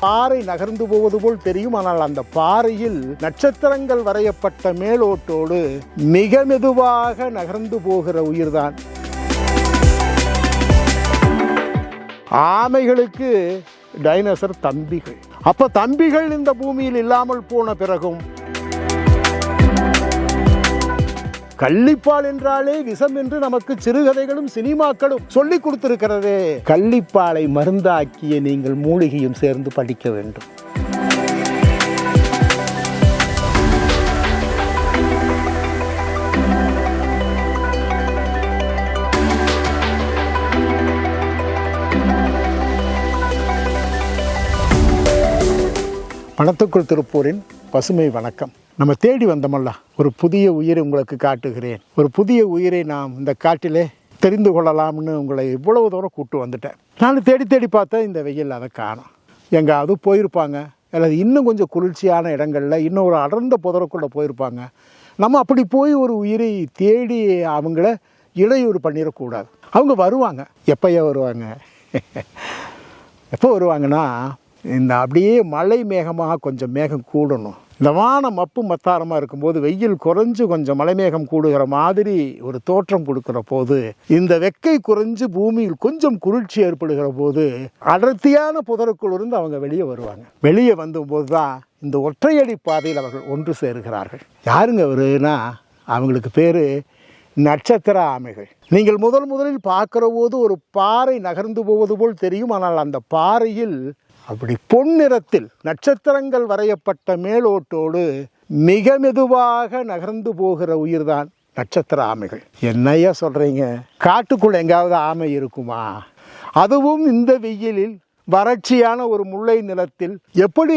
பாறை நகர்ந்து போவது போல் தெரியும். ஆனால் அந்த பாறையில் நட்சத்திரங்கள் வரையப்பட்ட மேலோட்டோடு மிக மெதுவாக நகர்ந்து போகிற உயிர்தான். ஆமைகளுக்கு டைனோசர் தம்பிகள். அப்ப தம்பிகள் இந்த பூமியில் இல்லாமல் போன பிறகும் கள்ளிப்பால் என்றாலே விஷம் என்று நமக்கு சிறுகதைகளும் சினிமாக்களும் சொல்லிக் கொடுத்திருக்கிறது. கள்ளிப்பாலை மருந்தாக்கிய நீங்கள் மூலிகையும் சேர்ந்து படிக்க வேண்டும். பணத்துக்குள் திருப்பூரின் பசுமை வணக்கம். நம்ம தேடி வந்தோமல்ல. ஒரு புதிய உயிரை உங்களுக்கு காட்டுகிறேன். ஒரு புதிய உயிரை நாம் இந்த காட்டிலே தெரிந்து கொள்ளலாம்னு உங்களை இவ்வளவு தூரம் கூட்டு வந்துட்டேன். நான் தேடி தேடி பார்த்தேன் இந்த வெயில் அதை காணும். எங்காவது போயிருப்பாங்க. அல்லது இன்னும் கொஞ்சம் குளிர்ச்சியான இடங்களில் இன்னும் ஒரு அடர்ந்த புதருக்குள்ளே போயிருப்பாங்க. நம்ம அப்படி போய் ஒரு உயிரை தேடி அவங்கள இடையூறு பண்ணிடக்கூடாது. அவங்க வருவாங்க. எப்போயோ வருவாங்க? எப்போ வருவாங்கன்னா இந்த அப்படியே மழை மேகமாக கொஞ்சம் மேகம் கூடணும். இந்த வானம் மப்பு மத்தாரமாக இருக்கும்போது வெயில் குறைஞ்சு கொஞ்சம் மலைமேகம் கூடுகிற மாதிரி ஒரு தோற்றம் கொடுக்குற போது இந்த வெக்கை குறைஞ்சு பூமியில் கொஞ்சம் குளிர்ச்சி ஏற்படுகிற போது அடர்த்தியான புதருக்குள் இருந்து அவங்க வெளியே வருவாங்க. வெளியே வந்தபோது தான் இந்த ஒற்றையடி பாதையில் அவர்கள் ஒன்று சேருகிறார்கள். யாருங்க அவருன்னா அவங்களுக்கு பேர் நட்சத்திர ஆமைகள். நீங்கள் முதல் முதலில் பார்க்குற போது ஒரு பாறை நகர்ந்து போவது போல் தெரியும். ஆனால் அந்த பாறையில் அப்படி பொன்னிறத்தில் நட்சத்திரங்கள் வரையப்பட்ட மேலோட்டோடு மிக மெதுவாக நகர்ந்து போகிற உயிர்தான் நட்சத்திர ஆமைகள். என்னையா சொல்றீங்க? காட்டுக்குள்ள எங்காவது ஆமை இருக்குமா? அதுவும் இந்த வெயிலில் வறட்சியான ஒரு முல்லை நிலத்தில் எப்படி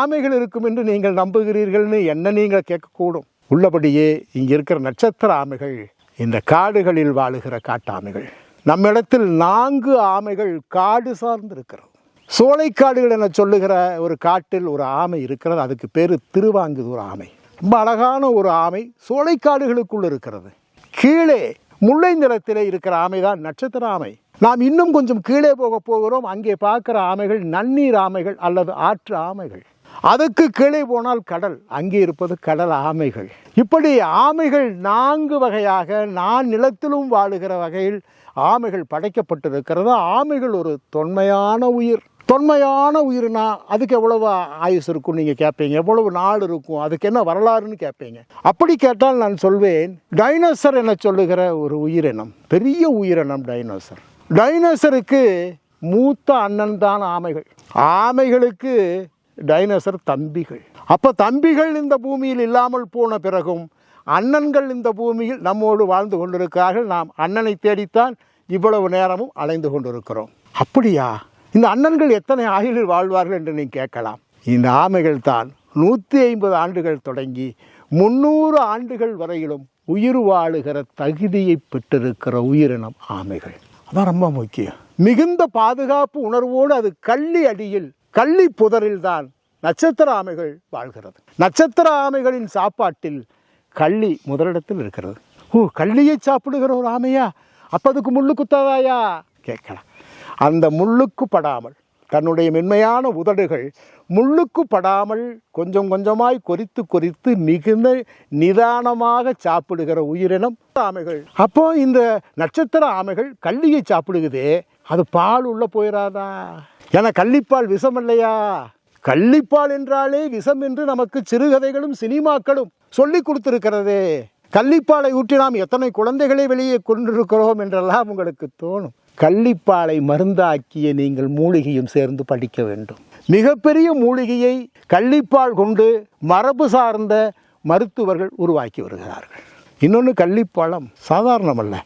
ஆமைகள் இருக்கும் என்று நீங்கள் நம்புகிறீர்கள்னு என்ன நீங்கள் கேட்கக்கூடும். உள்ளபடியே இங்கே இருக்கிற நட்சத்திர ஆமைகள் இந்த காடுகளில் வாழுகிற காட்டாமைகள். நம்மிடத்தில் நான்கு ஆமைகள் காடு சார்ந்து இருக்கிறது சோலைக்காடுகள் என சொல்லுகிற ஒரு காட்டில் ஒரு ஆமை இருக்கிறது. அதுக்கு பேர் திருவாங்குதூர் ஆமை. ரொம்ப அழகான ஒரு ஆமை சோலைக்காடுகளுக்குள் இருக்கிறது. கீழே முல்லை நிலத்திலே இருக்கிற ஆமை தான் நட்சத்திர ஆமை. நாம் இன்னும் கொஞ்சம் கீழே போக போகிறோம். அங்கே பார்க்குற ஆமைகள் நன்னீர் ஆமைகள் அல்லது ஆற்று ஆமைகள். அதுக்கு கீழே போனால் கடல். அங்கே இருப்பது கடல் ஆமைகள். இப்படி ஆமைகள் நான்கு வகையாக நான் நிலத்திலும் வாழுகிற வகையில் ஆமைகள் படைக்கப்பட்டிருக்கிறது. ஆமைகள் ஒரு தொன்மையான உயிர். தொன்மையான உயிர்னா அதுக்கு எவ்வளவு ஆயுஸ் இருக்கும் நீங்கள் கேட்பீங்க எவ்வளவு நாள் இருக்கும்? அதுக்கு என்ன வரலாறுன்னு கேட்பீங்க அப்படி கேட்டால் நான் சொல்வேன் டைனோசர் என சொல்லுகிற ஒரு உயிரினம்? பெரிய உயிரினம் டைனோசர் டைனோசருக்கு மூத்த அண்ணன் தான் ஆமைகள். ஆமைகளுக்கு டைனோசர் தம்பிகள். அப்போ தம்பிகள் இந்த பூமியில் இல்லாமல் போன பிறகும் அண்ணன்கள் இந்த பூமியில் நம்மோடு வாழ்ந்து கொண்டிருக்கிறார்கள். நாம் அண்ணனை தேடித்தான் இவ்வளவு நேரமும் அலைந்து கொண்டிருக்கிறோம். அப்படியா? இந்த அண்ணன்கள் எத்தனை ஆயுளில் வாழ்வார்கள் என்று நீ கேட்கலாம். இந்த ஆமைகள் தான் நூற்றி ஐம்பது ஆண்டுகள் தொடங்கி முந்நூறு ஆண்டுகள் வரையிலும் உயிர் வாழுகிற தகுதியை பெற்றிருக்கிற உயிரினம் ஆமைகள். அதான் ரொம்ப முக்கியம். மிகுந்த பாதுகாப்பு உணர்வோடு அது கள்ளி அடியில் கள்ளி புதரில் தான் நட்சத்திர ஆமைகள் வாழ்கிறது. நட்சத்திர ஆமைகளின் சாப்பாட்டில் கள்ளி முதலிடத்தில் இருக்கிறது. ஓ கள்ளியை சாப்பிடுகிற ஒரு ஆமையா? அப்போ அதுக்கு முள்ளு குத்தாதாயா? கேட்கலாம். அந்த முள்ளுக்கு படாமல் தன்னுடைய மென்மையான உதடுகள் முள்ளுக்கு படாமல் கொஞ்சம் கொஞ்சமாய் கொறித்து கொறித்து மிகுந்த நிதானமாக சாப்பிடுகிற உயிரினம் ஆமைகள். அப்போ இந்த நட்சத்திர ஆமைகள் கள்ளியை சாப்பிடுகுதே அது பால் உள்ள போயிடாதா ஏன்னா கள்ளிப்பால் விஷம் இல்லையா கள்ளிப்பால் என்றாலே விஷம் என்று நமக்கு சிறுகதைகளும் சினிமாக்களும் சொல்லிக் கொடுத்துருக்கிறதே. கள்ளிப்பாலை ஊற்றி நாம் எத்தனை குழந்தைகளை வெளியே கொண்டிருக்கிறோம் என்றெல்லாம் உங்களுக்கு தோணும். கள்ளிப்பாலை மருந்தாக்கிய நீங்கள் மூலிகையும் சேர்ந்து படிக்க வேண்டும். மிகப்பெரிய மூலிகையை கள்ளிப்பால் கொண்டு மரபு சார்ந்த மருத்துவர்கள் உருவாக்கி வருகிறார்கள். இன்னொன்று கள்ளிப்பழம். சாதாரணமல்ல.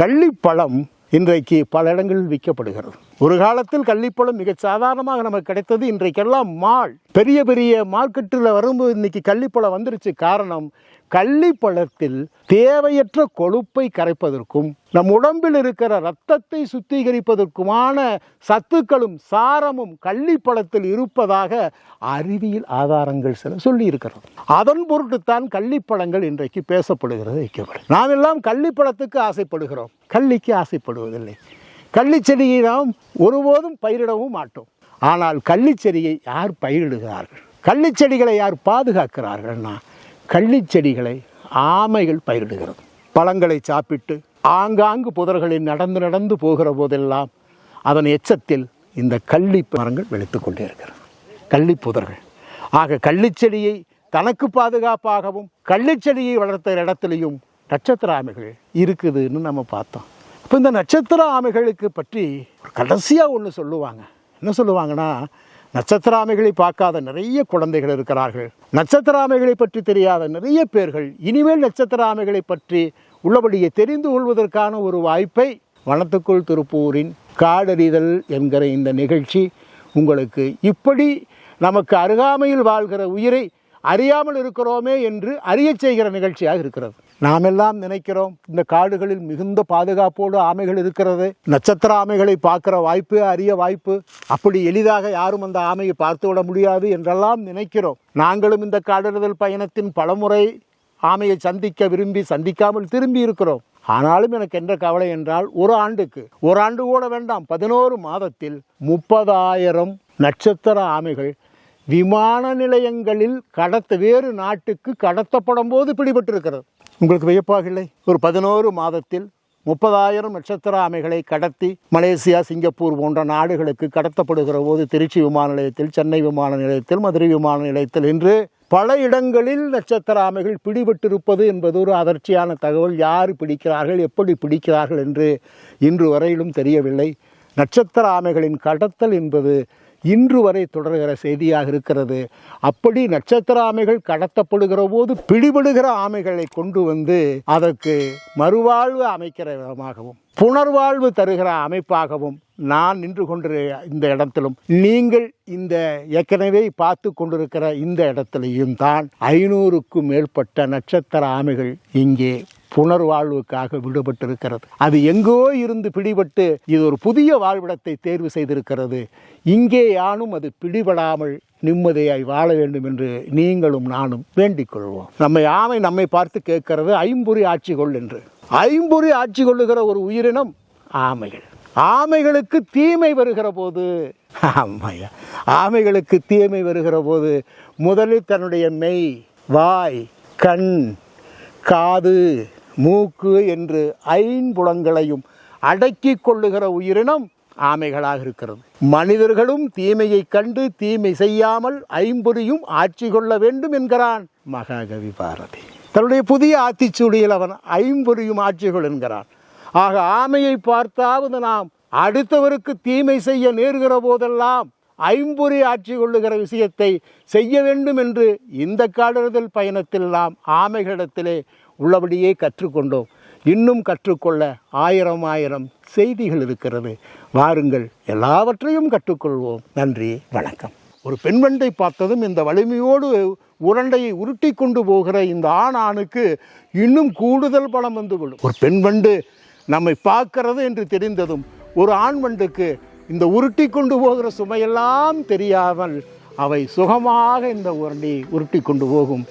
கள்ளிப்பழம் இன்றைக்கு பல இடங்களில் விற்கப்படுகிறது. ஒரு காலத்தில் கள்ளிப்பழம் மிக சாதாரணமாக நமக்கு கிடைத்தது இன்றைக்கெல்லாம் மால். பெரிய பெரிய மார்க்கெட்டில் வரும்போது இன்னைக்கு கள்ளிப்பழம் வந்துருச்சு. காரணம் கள்ளிப்பழத்தில் தேவையற்ற கொழுப்பை கரைப்பதற்கும் நம் உடம்பில் இருக்கிற இரத்தத்தை சுத்திகரிப்பதற்குமான சத்துக்களும் சாரமும் கள்ளிப்பழத்தில் இருப்பதாக அறிவியல் ஆதாரங்கள் சில சொல்லியிருக்கிறோம் அதன் பொருட்டுத்தான் கள்ளிப்பழங்கள் இன்றைக்கு பேசப்படுகிறது வைக்கப்படும் நாம் எல்லாம் கள்ளிப்பழத்துக்கு ஆசைப்படுகிறோம். கள்ளிக்கு ஆசைப்படுவதில்லை. கள்ளிச்செடியை நாம் ஒருபோதும் பயிரிடவும் மாட்டோம். ஆனால் கள்ளிச்செடியை யார் பயிரிடுகிறார்கள்? கள்ளிச்செடிகளை யார் பாதுகாக்கிறார்கள்னா கள்ளிச்செடிகளை ஆமைகள் பயிரிடுகிறது. பழங்களை சாப்பிட்டு ஆங்காங்கு புதர்களில் நடந்து நடந்து போகிற போதெல்லாம் அதன் எச்சத்தில் இந்த கள்ளி மரங்கள் வெளுத்து கொண்டே இருக்கிறது. கள்ளி புதர்கள். ஆக கள்ளிச்செடியை தனக்கு பாதுகாப்பாகவும் கள்ளிச்செடியை வளர்த்த இடத்துலையும் நட்சத்திர ஆமைகள் இருக்குதுன்னு நம்ம பார்த்தோம். இப்போ இந்த நட்சத்திர ஆமைகளுக்கு பற்றி கடைசியாக ஒன்று சொல்லுவாங்க. என்ன சொல்லுவாங்கன்னா நட்சத்திர ஆமைகளை பார்க்காத நிறைய குழந்தைகள் இருக்கிறார்கள். நட்சத்திர ஆமைகளை பற்றி தெரியாத நிறைய பேர்கள் இனிமேல் நட்சத்திர ஆமைகளை பற்றி உள்ளபடியே தெரிந்து கொள்வதற்கான ஒரு வாய்ப்பை வனத்துக்குள் திருப்பூரின் காடறிதல் என்கிற இந்த நிகழ்ச்சி உங்களுக்கு இப்படி நமக்கு அருகாமையில் வாழ்கிற உயிரை அறியாமல் இருக்கிறோமே என்று அறிய செய்கிற நிகழ்ச்சியாக இருக்கிறது. நாம் எல்லாம் நினைக்கிறோம் இந்த காடுகளில் மிகுந்த பாதுகாப்போடு ஆமைகள் இருக்கிறது. நட்சத்திர ஆமைகளை பார்க்குற வாய்ப்பு அறிய வாய்ப்பு அப்படி எளிதாக யாரும் அந்த ஆமையை பார்த்து விட முடியாது என்றெல்லாம் நினைக்கிறோம். நாங்களும் இந்த காடுறுதல் பயணத்தின் பலமுறை ஆமையை சந்திக்க விரும்பி சந்திக்காமல் திரும்பி இருக்கிறோம். ஆனாலும் எனக்கு என்ன கவலை என்றால் ஒரு ஆண்டுக்கு ஒரு ஆண்டு கூட வேண்டாம் பதினோரு மாதத்தில் முப்பதாயிரம் நட்சத்திர ஆமைகள் விமான நிலையங்களில் கடத்த வேறு நாட்டுக்கு கடத்தப்படும் போது பிடிபட்டிருக்கிறது. உங்களுக்கு வியப்பாக இல்லை? ஒரு பதினோரு மாதத்தில் முப்பதாயிரம் நட்சத்திர ஆமைகளை கடத்தி மலேசியா சிங்கப்பூர் போன்ற நாடுகளுக்கு கடத்தப்படுகிற போது திருச்சி விமான நிலையத்தில் சென்னை விமான நிலையத்தில் மதுரை விமான நிலையத்தில் என்று பல இடங்களில் நட்சத்திர ஆமைகள் பிடிபட்டிருப்பது என்பது ஒரு அதிர்ச்சியான தகவல். யார் பிடிக்கிறார்கள் எப்படி பிடிக்கிறார்கள் என்று இன்று வரையிலும் தெரியவில்லை. நட்சத்திர ஆமைகளின் கடத்தல் என்பது இன்று வரை தொடர்கிற செய்தியாக இருக்கிறது. அப்படி நட்சத்திர ஆமைகள் கடத்தப்படுகிற போது பிடிபடுகிற ஆமைகளை கொண்டு வந்து அதற்கு மறுவாழ்வு அமைக்கிற விதமாகவும் புனர்வாழ்வு தருகிற அமைப்பாகவும் நான் நின்று கொண்டு இந்த இடத்திலும். நீங்கள் இந்த ஏற்கனவே பார்த்து கொண்டிருக்கிற இந்த இடத்திலையும் தான் ஐநூறுக்கும் மேற்பட்ட நட்சத்திர ஆமைகள் இங்கே புனர்வாழ்வுக்காக விடுபட்டிருக்கிறது. அது எங்கோ இருந்து பிடிபட்டு இது ஒரு புதிய வாழ்விடத்தை தேர்வு செய்திருக்கிறது. இங்கே யானும் அது பிடிபடாமல் நிம்மதியாய் வாழ வேண்டும் என்று நீங்களும் நானும் வேண்டிக் கொள்வோம் நம்மை ஆமை நம்மை பார்த்து கேட்கிறது ஐம்புரி ஆட்சி கொள் என்று. ஐம்புரி ஆட்சி கொள்ளுகிற ஒரு உயிரினம் ஆமைகள். ஆமைகளுக்கு தீமை வருகிற போது ஆமையா? ஆமைகளுக்கு தீமை வருகிற போது முதலில் தன்னுடைய மெய் வாய் கண் காது மூக்கு என்று ஐம்புலங்களையும் அடக்கி கொள்ளுகிற உயிரினம் ஆமைகளாக இருக்கிறது. மனிதர்களும் தீமையை கண்டு தீமை செய்யாமல் ஐம்பொறியும் ஆட்சி கொள்ள வேண்டும் என்கிறான் மகாகவி பாரதி. தன்னுடைய புதிய ஆத்திச்சூடியில் அவன் ஐம்பொறியும் ஆட்சிகள் என்கிறான். ஆக ஆமையை பார்த்தாவது நாம் அடுத்தவருக்கு தீமை செய்ய நேர்கிற போதெல்லாம் ஐம்பொறி ஆட்சி கொள்ளுகிற விஷயத்தை செய்ய வேண்டும் என்று இந்த காடுதல் பயணத்தில் நாம் ஆமைகளிடத்திலே உள்ளபடியே கற்றுக்கொண்டோம். இன்னும் கற்றுக்கொள்ள ஆயிரம் ஆயிரம் செய்திகள் இருக்கிறது. வாருங்கள் எல்லாவற்றையும் கற்றுக்கொள்வோம். நன்றி வணக்கம். ஒரு பெண்வண்டை பார்த்ததும் இந்த வலிமையோடு உருண்டையை உருட்டி கொண்டு போகிற இந்த ஆண் ஆணுக்கு இன்னும் கூடுதல் பலம் வந்துவிடும் ஒரு பெண் வண்டு நம்மை பார்க்கிறது என்று தெரிந்ததும் ஒரு ஆண் வண்டுக்கு இந்த உருட்டி கொண்டு போகிற சுமையெல்லாம் தெரியாமல் அவை சுகமாக இந்த உரண்டையை உருட்டி கொண்டு போகும்.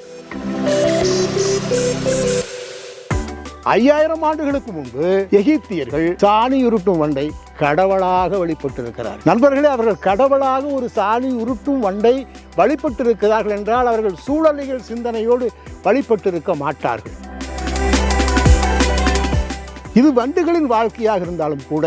ஐயாயிரம் ஆண்டுகளுக்கு முன்பு எகிப்தியர்கள் சாணி உருட்டும் வண்டை கடவுளாக வழிபட்டிருக்கிறார் நண்பர்களே அவர்கள் கடவுளாக ஒரு சாணி உருட்டும் வண்டை வழிபட்டிருக்கிறார்கள் என்றால் அவர்கள் சூழலியல் சிந்தனையோடு வழிபட்டிருக்க மாட்டார்கள். இது வண்டுகளின் வாழ்க்கையாக இருந்தாலும் கூட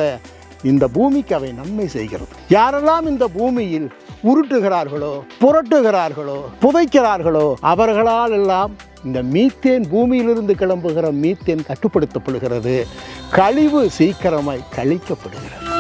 இந்த பூமிக்கு அவை நன்மை செய்கிறது. யாரெல்லாம் இந்த பூமியில் உருட்டுகிறார்களோ புரட்டுகிறார்களோ புதைக்கிறார்களோ அவர்களால் எல்லாம் இந்த மீத்தேன் பூமியிலிருந்து கிளம்புகிற மீத்தேன் கட்டுப்படுத்தப்படுகிறது. கழிவு சீக்கிரமாய் கழிக்கப்படுகிறது.